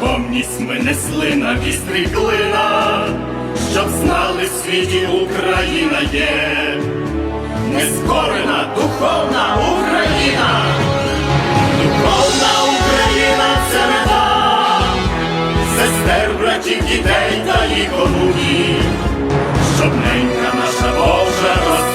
Духовність ми несли на вістрі клина, щоб знали в світі Україна є, нескорена духовна Україна, духовна Україна це мета, сестер, братів, дітей та їх онуків, щоб ненька наша Божа розцвіла,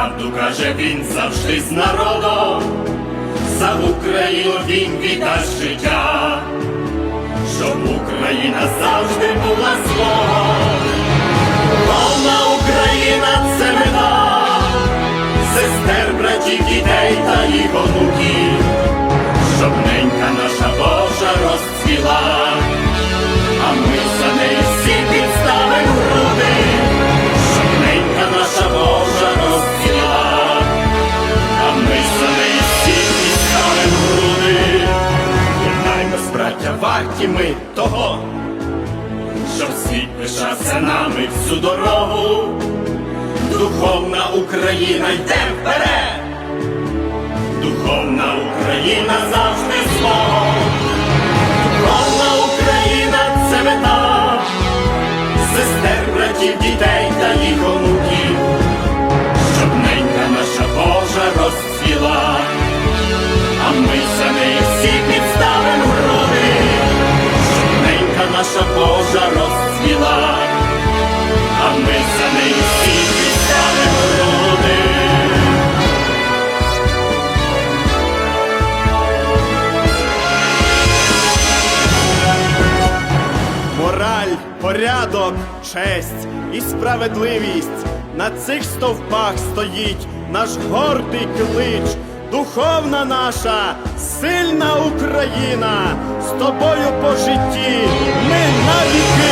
правду каже, він завжди з народом, за Україну він віддасть життя, щоб Україна завжди була свого. Повна Україна це мета. Сестер, братів, дітей та їх онуків, щоб ненька наша Божа розцвіла, єднаймось, варті ми того, що світ пишався нами всю дорогу. Духовна Україна йде вперед, духовна Україна завжди свого, порядок, честь і справедливість. На цих стовпах стоїть наш гордий клич. Духовна наша, сильна Україна, з тобою по житті ми навіки.